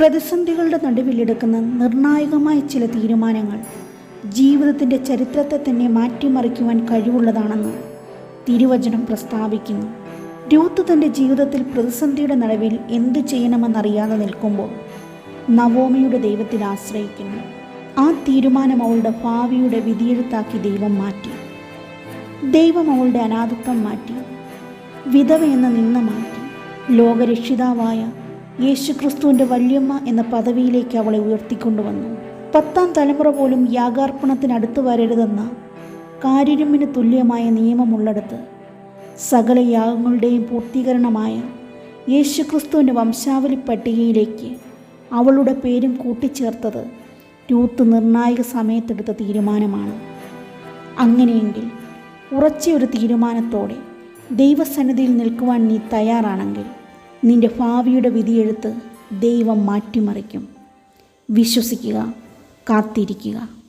പ്രതിസന്ധികളുടെ നടുവിലെടുക്കുന്ന നിർണായകമായ ചില തീരുമാനങ്ങൾ ജീവിതത്തിന്റെ ചരിത്രത്തെ തന്നെ മാറ്റിമറിക്കുവാൻ കഴിവുള്ളതാണെന്ന് തിരുവചനം പ്രസ്താവിക്കുന്നു. രൂത്ത് തന്റെ ജീവിതത്തിൽ പ്രതിസന്ധിയുടെ നടുവിൽ എന്തു ചെയ്യണമെന്നറിയാതെ നിൽക്കുമ്പോൾ നവോമയുടെ ദൈവത്തിൽ ആശ്രയിക്കുന്നു. ആ തീരുമാനം അവളുടെ ഭാവിയുടെ വിധിയെഴുത്താക്കി ദൈവം മാറ്റി. ദൈവം അവളുടെ അനാഥത്വം മാറ്റി. വിധവ എന്ന നിന്ന മാറ്റി. ലോകരക്ഷിതാവായ യേശുക്രിസ്തുവിന്റെ വല്യമ്മ എന്ന പദവിയിലേക്ക് അവളെ ഉയർത്തിക്കൊണ്ടുവന്നു. പത്താം തലമുറ പോലും യാഗാർപ്പണത്തിനടുത്ത് വരരുതെന്ന കാരിരുമ്മിന് തുല്യമായ നിയമമുള്ളിടത്ത് സകല യാഗങ്ങളുടെയും പൂർത്തീകരണമായ യേശുക്രിസ്തുവിന്റെ വംശാവലി പട്ടികയിലേക്ക് അവളുടെ പേരും കൂട്ടിച്ചേർത്തത് രൂത്ത് നിർണായക സമയത്തെടുത്ത തീരുമാനമാണ്. അങ്ങനെയെങ്കിൽ ഉറച്ച ഒരു തീരുമാനത്തോടെ ദൈവസന്നിധിയിൽ നിൽക്കുവാൻ നീ തയ്യാറാണെങ്കിൽ നിന്റെ ഭാവിയുടെ വിധിയെഴുത്ത് ദൈവം മാറ്റിമറിക്കും. വിശ്വസിക്കുക കാത്തിരിക്കുക.